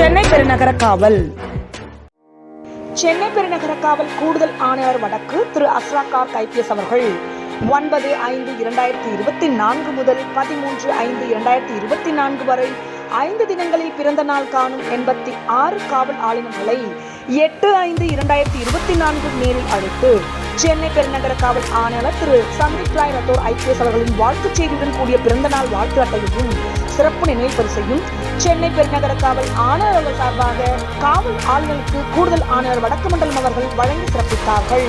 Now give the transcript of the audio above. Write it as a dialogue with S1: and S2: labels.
S1: சென்னை பெருநகர காவல். சென்னை பெருநகர காவல் கூடுதல் ஆணையர் வடக்கு திரு அஸ்ராகார் கைபிஎஸ் அவர்கள். ஒன்பது ஐந்து இரண்டாயிரத்தி இருபத்தி நான்கு முதல் பதிமூன்று ஐந்து இரண்டாயிரத்தி இருபத்தி நான்கு வரை ஐந்து தினங்களில் பிறந்த நாள் காணும் எண்பத்தி ஆறு காவல் ஆளுநர்களை எட்டு ஐந்து இரண்டாயிரத்தி இருபத்தி நான்கு நேரில் அழைத்து சென்னை பெருநகர காவல் ஆணையாளர் திரு சந்தீப் ராய் ரத்தோர் ஐபிஎஸ் அவர்களின் வாழ்த்துச் செய்தியுடன் கூடிய பிறந்த நாள் வாழ்த்து அட்டையையும் சிறப்பு நினைவு பரிசையும் சென்னை பெருநகர காவல் ஆணையர் அவர்கள் சார்பாக காவல் ஆளுநருக்கு கூடுதல் ஆணையர் வடக்கு மண்டலம் அவர்கள் வழங்கி சிறப்பித்தார்கள்.